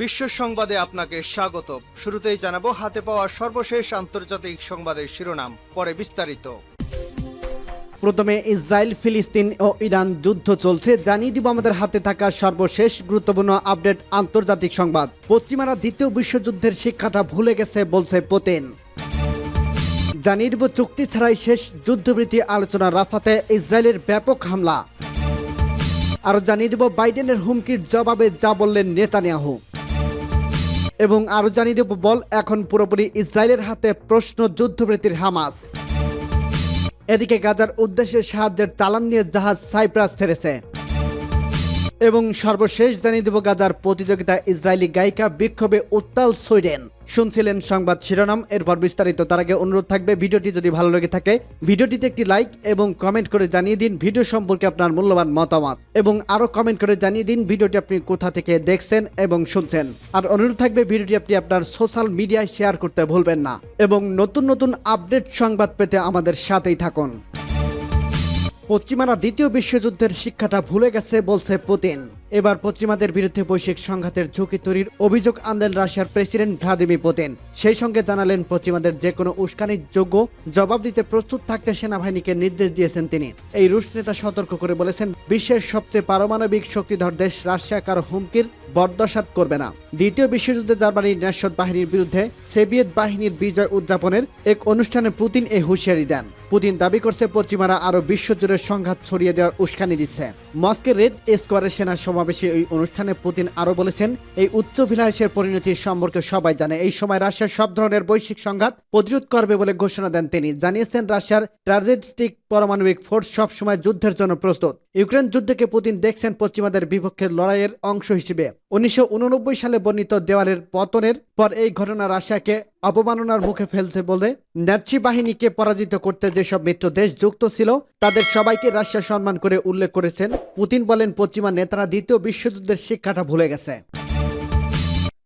বিশ্ব সংবাদে আপনাকে স্বাগত। শুরুতেই জানাব, হাতে পাওয়া সর্বশেষ আন্তর্জাতিক সংবাদের শিরোনাম, পরে বিস্তারিত। প্রথমে, ইসরায়েল, ফিলিস্তিন ও ইরান যুদ্ধ চলছে। জানিয়ে দিব আমাদের হাতে থাকা সর্বশেষ গুরুত্বপূর্ণ আপডেট আন্তর্জাতিক সংবাদ। পশ্চিমারা দ্বিতীয় বিশ্বযুদ্ধের শিক্ষাটা ভুলে গেছে, বলছে পুতিন। জানিয়ে দিব, চুক্তি ছাড়াই শেষ যুদ্ধবৃত্তি আলোচনা রাফাতে ইসরায়েলের ব্যাপক হামলা। আরও জানিয়ে দিব, বাইডেনের হুমকির জবাবে যা বললেন নেতানিয়াহু। এবং আরও জানিয়ে দেব, বল এখন পুরোপুরি ইসরায়েলের হাতে প্রশ্ন যুদ্ধবৃত্তির হামাস। এদিকে গাজার উদ্দেশ্যে সাহায্যের চালান নিয়ে জাহাজ সাইপ্রাস ছেড়েছে। এবং সর্বশেষ জানিয়ে দেব গাজার প্রতিযোগিতা ইসরায়েলি গায়িকা বিক্ষোভে উত্তাল সুইডেন। শুনছিলেন সংবাদ শিরোনাম, এরপর বিস্তারিত। তার আগে অনুরোধ থাকবে, ভিডিওটি যদি ভালো লেগে থাকে, ভিডিওটিতে একটি লাইক এবং কমেন্ট করে জানিয়ে দিন ভিডিও সম্পর্কে আপনার মূল্যবান মতামত। এবং আরও কমেন্ট করে জানিয়ে দিন ভিডিওটি আপনি কোথা থেকে দেখছেন এবং শুনছেন। আর অনুরোধ থাকবে, ভিডিওটি আপনি আপনার সোশ্যাল মিডিয়ায় শেয়ার করতে ভুলবেন না। এবং নতুন নতুন আপডেট সংবাদ পেতে আমাদের সাথেই থাকুন। পশ্চিমারা দ্বিতীয় বিশ্বযুদ্ধের শিক্ষাটা ভুলে গেছে, বলছে পুতিন। এবার পশ্চিমাদের বিরুদ্ধে বৈশ্বিক সংঘাতের ঝুঁকি তৈরির অভিযোগ আনলেন রাশিয়ার প্রেসিডেন্ট ভ্লাদিমির পুতিন। সেই সঙ্গে জানালেন, পশ্চিমাদের যে কোনো উস্কানির যোগ্য জবাব দিতে প্রস্তুত থাকতে সেনাবাহিনীকে নির্দেশ দিয়েছেন তিনি। এই রুশ নেতা সতর্ক করে বলেছেন, বিশ্বের সবচেয়ে পারমাণবিক শক্তিধর দেশ রাশিয়া, কারও হুমকির বরদাস্ত করবে না। দ্বিতীয় বিশ্বযুদ্ধে জার্মানির ন্যাশদ বাহিনীর বিরুদ্ধে সোভিয়েত বাহিনীর বিজয় উদযাপনের এক অনুষ্ঠানে পুতিন এই হুঁশিয়ারি দেন। পুতিন দাবি করছে, পশ্চিমারা আরও বিশ্বজুড়ে সংঘাত ছড়িয়ে দেওয়ার উস্কানি দিচ্ছে। মস্কের রেড স্কোয়ারের সেনা সমাবেশে এই অনুষ্ঠানে পুতিন আরও বলেছেন, এই উচ্চভিলাষের পরিণতি সম্পর্কে সবাই জানে। এই সময় রাশিয়ার সব ধরনের বৈশ্বিক সংঘাত প্রতিরোধ করবে বলে ঘোষণা দেন তিনি। জানিয়েছেন, রাশিয়ার ট্রাজেস্টিক পারমাণবিক ফোর্স সবসময় যুদ্ধের জন্য প্রস্তুত। ইউক্রেন যুদ্ধকে পুতিন দেখছেন পশ্চিমাদের বিপক্ষে লড়াইয়ের অংশ হিসেবে। উনিশশো উননব্বই সালে বর্ণিত দেওয়ালের পতনের পর এই ঘটনা রাশিয়াকে অবমাননার মুখে ফেলছে বলে ন্যাচি বাহিনীকে পরাজিত করতে যেসব মিত্র দেশ যুক্ত ছিল, তাদের সবাইকে রাশিয়া সম্মান করে উল্লেখ করেছেন পুতিন বলেন পশ্চিমা নেতারা দ্বিতীয় বিশ্বযুদ্ধের শিক্ষাটা ভুলে গেছে।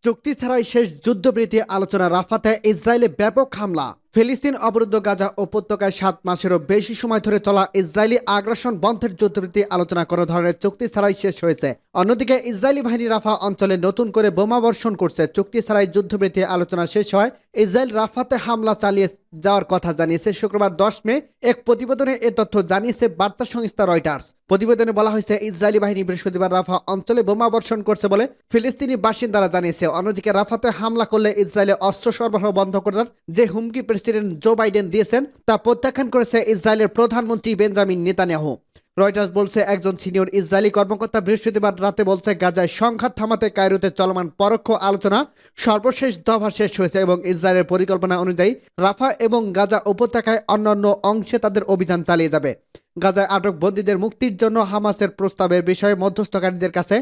চুক্তি ছাড়াই শেষ যুদ্ধবৃত্তি আলোচনা রাফাতে ইসরায়েলে ব্যাপক হামলা। ফিলিস্তিন অবরুদ্ধ গাজা উপত্যকায় সাত মাসেরও বেশি সময় ধরে চলা ইসরায়েলি আগ্রাসন বন্ধের যুদ্ধবৃত্তি আলোচনা কোনো ধরনের চুক্তি ছাড়াই শেষ হয়েছে। অন্যদিকে ইসরায়েলি বাহিনী রাফা অঞ্চলে নতুন করে বোমা বর্ষণ করছে। চুক্তি ছাড়াই যুদ্ধবৃত্তি আলোচনা শেষ হয়। ইসরায়েল রাফাতে হামলা চালিয়ে যাওয়ার কথা জানিয়েছে। শুক্রবার দশ মে এক প্রতিবেদনে এ তথ্য জানিয়েছে বার্তা সংস্থা রয়টার্স। প্রতিবেদনে বলা হয়েছে, ইসরায়েলি বাহিনী বৃহস্পতিবার রাফা অঞ্চলে বোমা বর্ষণ করছে বলে ফিলিস্তিনি বাসিন্দারা জানিয়েছে। অন্যদিকে রাফাতে হামলা করলে ইসরায়েলে অস্ত্র সরবরাহ বন্ধ করার যে হুমকি প্রেসিডেন্ট জো বাইডেন দিয়েছেন তা প্রত্যাখ্যান করেছে ইসরায়েলের প্রধানমন্ত্রী বেঞ্জামিন নেতানিয়াহু। রয়টার্স বলছে, একজন সিনিয়র ইসরায়েলি কর্মকর্তা বৃহস্পতিবার রাতে বলছে, গাজায় সংঘাত থামাতে কায়রোতে চলমান পরোক্ষ আলোচনা সর্বশেষ দফা শেষ হয়েছে এবং ইসরায়েলের পরিকল্পনা অনুযায়ী রাফা এবং গাজা উপত্যকায় অন্যান্য অংশে তাদের অভিযান চালিয়ে যাবে। গাজায় আটক বন্দীদের মুক্তির জন্য হামাসের প্রস্তাবের বিষয়ে মধ্যস্থকারীদের কাছে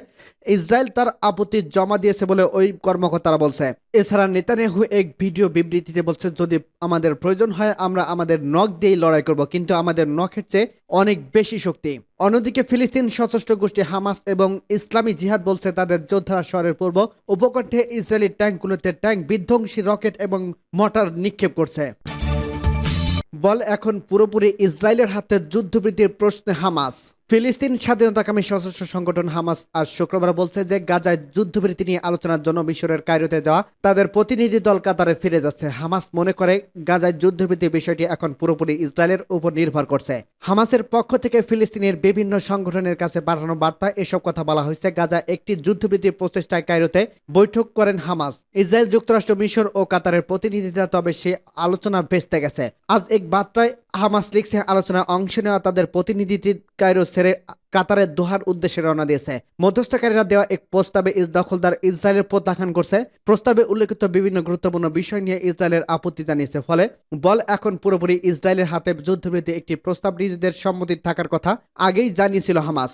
ইসরায়েল তার আপত্তি জমা দিয়েছে বলে ওই কর্মকর্তারা বলছে। এছাড়া নেতানিয়াহু এক ভিডিও বিবৃতিতে বলছে, যদি আমাদের প্রয়োজন হয়, আমরা আমাদের নখ দিয়েই লড়াই করব, কিন্তু আমাদের নখের চেয়ে অনেক বেশি শক্তি। অন্যদিকে ফিলিস্তিন সশস্ত্র গোষ্ঠী হামাস এবং ইসলামী জিহাদ বলছে, তাদের যোদ্ধারা শহরের পূর্ব উপকণ্ঠে ইসরায়েলি ট্যাঙ্কগুলোতে ট্যাঙ্ক বিধ্বংসী রকেট এবং মটার নিক্ষেপ করছে। বল এখন পুরোপুরি ইসরায়েলের হাতে যুদ্ধবৃত্তির প্রশ্নে হামাস। ফিলিস্তিন স্বাধীনতাকামী সশস্ত্র সংগঠন হামাস আজ শুক্রবার বলছে যে গাজায় যুদ্ধবৃত্তি নিয়ে আলোচনার জন্য মিশরের কায়রোতে যাওয়া তাদের প্রতিনিধি দল কাতারে ফিরে যাচ্ছে। হামাস মনে করে গাজায় যুদ্ধবৃত্তির বিষয়টি এখন পুরোপুরি ইসরায়েলের উপর নির্ভর করছে। হামাসের পক্ষ থেকে ফিলিস্তিনের বিভিন্ন সংগঠনের কাছে পাঠানো বার্তা, এসব কথা বলা হয়েছে। গাজা একটি যুদ্ধবৃত্তির প্রচেষ্টায় কায়রোতে বৈঠক করেন হামাস। ইসরায়েল যুক্তরাষ্ট্র, মিশর ও কাতারের প্রতিনিধিরা তবে সে আলোচনা ভেস্তে গেছে। আজ এক বার্তায় হামাস লিগসে আলোচনায় অংশ নেওয়া তাদের প্রতিনিধি কায়রো ছেড়ে কাতারের দোহার উদ্দেশ্যে রওনা দিয়েছে। মধ্যস্থকারীরা দেওয়া এক প্রস্তাবে ইস দখলদার ইসরায়েলের প্রত্যাখ্যান করছে। প্রস্তাবে উল্লেখিত বিভিন্ন গুরুত্বপূর্ণ বিষয় নিয়ে ইসরায়েলের আপত্তি জানিয়েছে, ফলে বল এখন পুরোপুরি ইসরায়েলের হাতে যুদ্ধবৃত্তি একটি প্রস্তাব নিজেদের সম্মতি থাকার কথা আগেই জানিয়েছিল হামাস।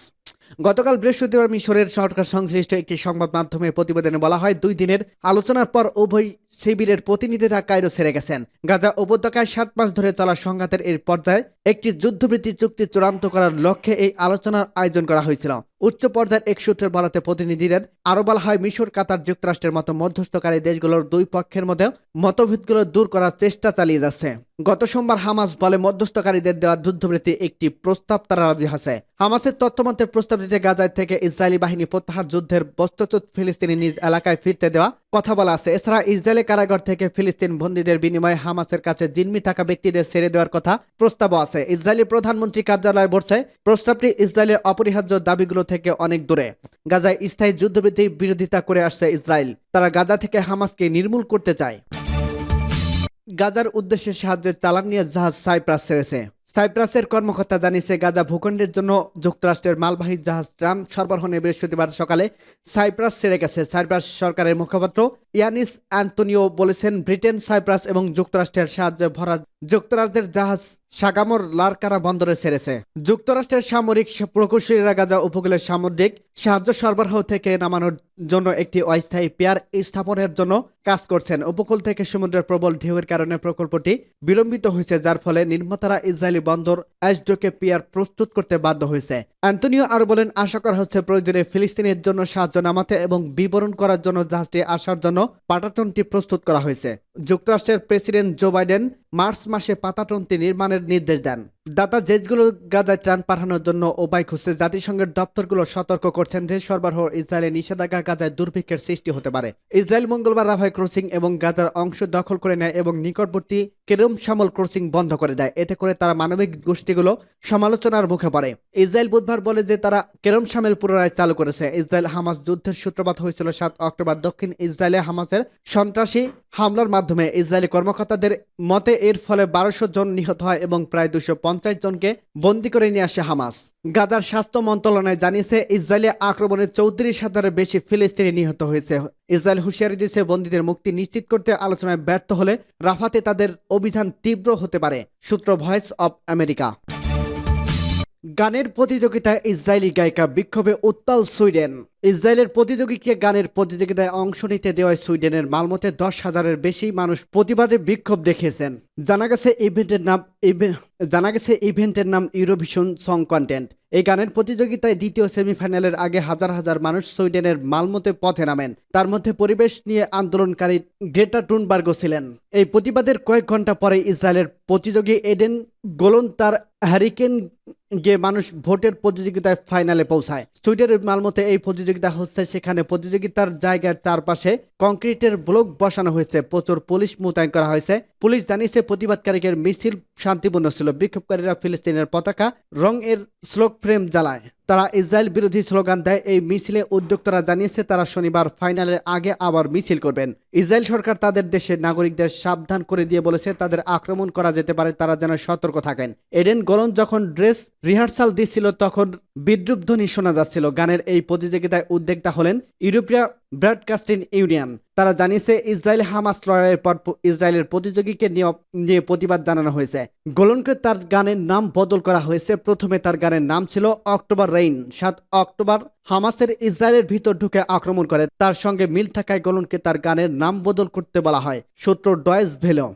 গতকাল বৃহস্পতিবার মিশরের সরকার সংশ্লিষ্ট একটি সংবাদ মাধ্যমে প্রতিবেদনে বলা হয়, দুই দিনের আলোচনার পর উভয় শিবিরের প্রতিনিধিরা কায়রো ছেড়ে গেছেন। গাজা উপত্যকায় সাত মাস ধরে চলা সংঘাতের এর পর্যায়ে একটি যুদ্ধবৃত্তি চুক্তি চূড়ান্ত করার লক্ষ্যে এই আলোচনার আয়োজন করা হয়েছিল। উচ্চ পর্যায়ের এক সূত্রের বরাতে প্রতিনিধিদের আরও বলা হয় মিশর, কাতার যুক্তরাষ্ট্রের মতো মধ্যস্থকারী দেশগুলোর দুই পক্ষের মধ্যে মতভেদগুলো দূর করার চেষ্টা চালিয়ে যাচ্ছে। গত সোমবার হামাস বলে মধ্যস্থকারীদের দেওয়া যুদ্ধবৃত্তি একটি প্রস্তাব তারা রাজি আছে হামাসের তথ্যমন্ত্রের প্রস্তাব দিতে গাজায় থেকে ইসরায়েলি বাহিনী প্রত্যাহার যুদ্ধের বস্তুচ্যুত ফিলিস্তিনি নিজ এলাকায় ফিরতে দেওয়া কথা বলা আছে। এছাড়া ইসরায়েলি কারাগার থেকে ফিলিস্তিন বন্দীদের বিনিময়ে হামাসের কাছে জিম্মি থাকা ব্যক্তিদের ছেড়ে দেওয়ার কথা প্রস্তাবও আছে। ইসরায়েলি প্রধানমন্ত্রী কার্যালয় বলছে, প্রস্তাবটি ইসরায়েলের অপরিহার্য দাবিগুলো থেকে অনেক দূরে। গাজায় স্থায়ী যুদ্ধবৃত্তির বিরোধিতা করে আসছে ইসরায়েল। তারা গাজা থেকে হামাসকে নির্মূল করতে চায়। গাজার উদ্দেশ্যে সাহায্যের চালান নিয়ে জাহাজ সাইপ্রাস ছেড়েছে। সাইপ্রাসের কর্মকর্তা জানিয়েছে, গাজা ভূখণ্ডের জন্য যুক্তরাষ্ট্রের মালবাহী জাহাজ ট্রাম সরবরাহ বৃহস্পতিবার সকালে। সাইপ্রাস ছেড়ে গেছে। সাইপ্রাস সরকারের মুখপাত্র ইয়ানিস অ্যান্টোনিও বলেছেন, ব্রিটেন, সাইপ্রাস এবং যুক্তরাষ্ট্রের সাহায্যে ভরা যুক্তরাষ্ট্রের জাহাজ সাগামোর লারকারা বন্দরে ছেড়েছে। যুক্তরাষ্ট্রের সামরিক প্রকৌশলীরা গাজা উপকূলের সামুদ্রিক সাহায্য সরবরাহ থেকে নামানোর জন্য একটি অস্থায়ী পেয়ার স্থাপনের জন্য কাজ করছেন। উপকূল থেকে সমুদ্রের প্রবল ঢেউয়ের কারণে প্রকল্পটি বিলম্বিত হয়েছে, যার ফলে নির্মাতারা ইসরায়েলি বন্দর অ্যাসডোকে পেয়ার প্রস্তুত করতে বাধ্য হয়েছে। অ্যান্টনিও আরও বলেন, আশা করা হচ্ছে প্রয়োজনে ফিলিস্তিনের জন্য সাহায্য নামাতে এবং বিবরণ করার জন্য জাহাজটি আসার জন্য পাটাটনটি প্রস্তুত করা হয়েছে। যুক্তরাষ্ট্রের প্রেসিডেন্ট জো বাইডেন মার্চ মাসে পাতাটন্তি নির্মাণের নির্দেশ দেন। দাতা জেজগুলো গাজায় ত্রাণ পাঠানোর জন্য উপায় খুঁজছে। জাতিসংঘের দপ্তরগুলো সতর্ক করছেন যে সরবরাহ ইসরায়েলের নিষেধাজ্ঞা গাজায় দুর্ভিক্ষের সৃষ্টি হতে পারে। ইসরায়েল মঙ্গলবার রাফায় ক্রসিং এবং গাজার অংশ দখল করে নেয় এবং নিকটবর্তী কেরম সামল ক্রসিং বন্ধ করে দেয়। এতে করে তারা মানবিক গোষ্ঠীগুলো সমালোচনার মুখে পড়ে। ইসরায়েল বুধবার বলে যে তারা কেরম সামেল পুনরায় চালু করেছে। ইসরায়েল হামাস যুদ্ধের সূত্রপাত হয়েছিল সাত অক্টোবর। দক্ষিণ ইসরায়েলে হামাসের সন্ত্রাসী হামলার মাধ্যমে ইসরায়েলি কর্মকর্তাদের মতে এর ফলে বারোশো জন নিহত হয় এবং প্রায় দুশো পঞ্চাশ জনকে বন্দী করে নিয়ে আসে হামাস। গাজার স্বাস্থ্য মন্ত্রণালয় জানিয়েছে, ইসরায়েলি আক্রমণে চৌত্রিশ হাজারের বেশি ফিলিস্তিনি নিহত হয়েছে। ইসরায়েল হুঁশিয়ারি দিয়েছে, বন্দীদের মুক্তি নিশ্চিত করতে আলোচনায় ব্যর্থ হলে রাফাতে তাদের অভিযান তীব্র হতে পারে, সূত্র ভয়েস অব আমেরিকা। গানের প্রতিযোগিতায় ইসরায়েলি গায়িকা বিক্ষোভে উত্তাল সুইডেন। ইসরায়েলের প্রতিযোগীকে গানের প্রতিযোগিতায় অংশ নিতে দেওয়ায় সুইডেনের মালমতে দশ হাজারের বেশি মানুষ প্রতিবাদে বিক্ষোভ দেখিয়েছেন। জানা গেছে ইভেন্টের নাম জানা গেছে ইভেন্টের নাম ইউরোভিশন সং কন্টেন্ট এই গানের প্রতিযোগিতায় দ্বিতীয় সেমিফাইনালের আগে হাজার হাজার মানুষ সুইডেনের মালমতে পথে নামেন। তার মধ্যে পরিবেশ নিয়ে আন্দোলনকারী গ্রেটা টুনবার্গও ছিলেন। এই প্রতিবাদের কয়েক ঘণ্টা পরে ইসরায়েলের প্রতিযোগী এডেন গোলন তার হ্যারিকেন গিয়ে মানুষ ভোটের প্রতিযোগিতায় ফাইনালে পৌঁছায়। সুইডেনের মালমতে এই প্রতিযোগিতা হচ্ছে, সেখানে প্রতিযোগিতার জায়গার চারপাশে কংক্রিটের ব্লক বসানো হয়েছে, প্রচুর পুলিশ মোতায়েন করা হয়েছে। পুলিশ জানিয়েছে, প্রতিবাদকারীদের মিছিল শান্তিপূর্ণ ছিল। বিক্ষোভকারীরা ফিলিস্তিনের পতাকা রং এর শ্লোক ফ্রেম জ্বালায়। তারা ইসরায়েল বিরোধী স্লোগান দেয়, এই মিছিলে উদ্যোক্তারা জানিয়েছে তারা শনিবার ফাইনালের আগে আবার মিছিল করবেন। ইসরায়েল সরকার তাদের দেশের নাগরিকদের সাবধান করে দিয়ে বলেছে, তাদের আক্রমণ করা যেতে পারে, তারা যেন সতর্ক থাকেন। এডেন গলন যখন ড্রেস রিহার্সাল দিচ্ছিল তখন বিদ্রুপ ধ্বনি শোনা যাচ্ছিল। গানের এই প্রতিযোগিতায় উদ্যোক্তা হলেন ইউরোপীয় ব্রডকাস্টিং ইউনিয়ন। তারা জানিয়েছে, ইসরায়েল হামাস লড়াইয়ের পর ইসরায়েলের প্রতিযোগীকে নিয়ে প্রতিবাদ জানানো হয়েছে। গোলনকে তার গানের নাম বদল করা হয়েছে। প্রথমে তার গানের নাম ছিল অক্টোবর রেইন। সাত অক্টোবর হামাসের ইসরায়েলের ভিতর ঢুকে আক্রমণ করে। তার সঙ্গে মিল থাকায় গোলনকে তার গানের নাম বদল করতে বলা হয়। সূত্র ডয়েস ভেলো।